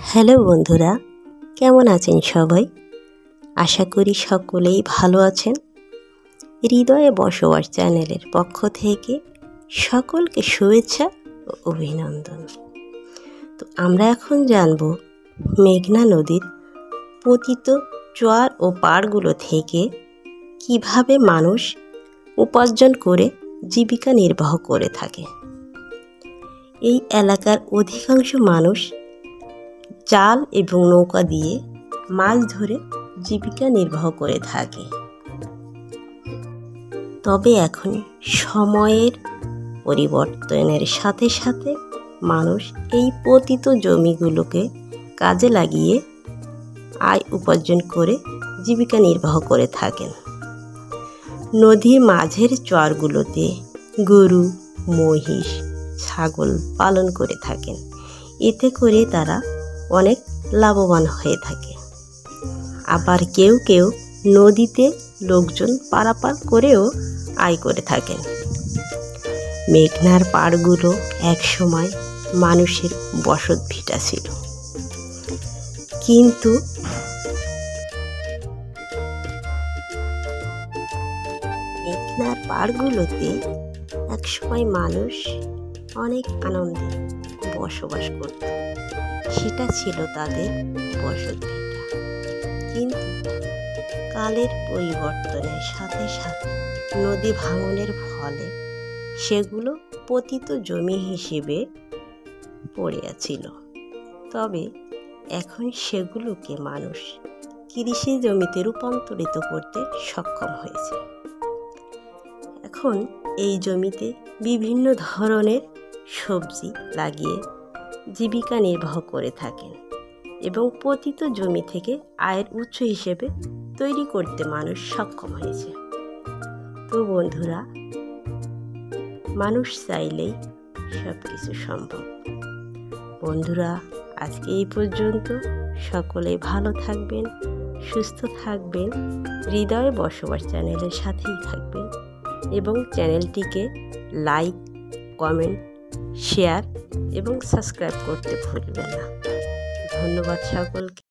Hello বন্ধুরা, কেমন আছেন সবাই? আশা করি সকলেই ভালো আছেন। হৃদয়ে বসবাস চ্যানেলের পক্ষ থেকে সকলকে শুভেচ্ছা ও অভিনন্দন। তো আমরা এখন জানব মেঘনা নদীর পতিত জোয়ার ও পাড়গুলো থেকে কীভাবে মানুষ উপার্জন করে জীবিকা নির্বাহ করে থাকে। এই এলাকার অধিকাংশ মানুষ জাল এবং নৌকা দিয়ে মাছ ধরে জীবিকা নির্বাহ করে থাকে। তবে এখন সময়ের পরিবর্তনের সাথে সাথে মানুষ এই পতিত জমিগুলোকে কাজে লাগিয়ে আয় উপার্জন করে জীবিকা নির্বাহ করে থাকেন। নদীর মাঝের চরগুলোতে গরু, মহিষ, ছাগল পালন করে থাকেন। এতে করে তারা অনেক লাভবান হয়ে থাকে। আবার কেউ কেউ নদীতে লোকজন পারাপার করেও আয় করে থাকেন। মেঘনার পাড়গুলো একসময় মানুষের বসত ভিটা ছিল। কিন্তু মেঘনার পাড়গুলোতে একসময় মানুষ অনেক আনন্দে বসবাস করত। সেটা ছিল তাদের বসত ভিটা কিন্তু কালের পরিবর্তনের সাথে সাথে নদী ভাঙনের ফলে সেগুলো পতিত জমি হিসেবে পড়ে ছিল তবে এখন সেগুলোকে মানুষ কৃষি জমিতে রূপান্তরিত করতে সক্ষম হয়েছে। এখন এই জমিতে বিভিন্ন ধরনের সবজি লাগিয়ে জীবিকা নির্বাহ করে থাকেন এবং পতিত জমি থেকে আয়ের উৎস হিসেবে তৈরি করতে মানুষ সক্ষম হয়েছে। তো বন্ধুরা, মানুষ চাইলেই সব কিছু সম্ভব। বন্ধুরা, আজকে এই পর্যন্ত। সকলে ভালো থাকবেন, সুস্থ থাকবেন, হৃদয়ে বসবাস চ্যানেলের সাথেই থাকবেন এবং চ্যানেলটিকে লাইক, কমেন্ট শেয়ার এবং সাবস্ক্রাইব করতে ভুলবে না। ধন্যবাদ সকলকে।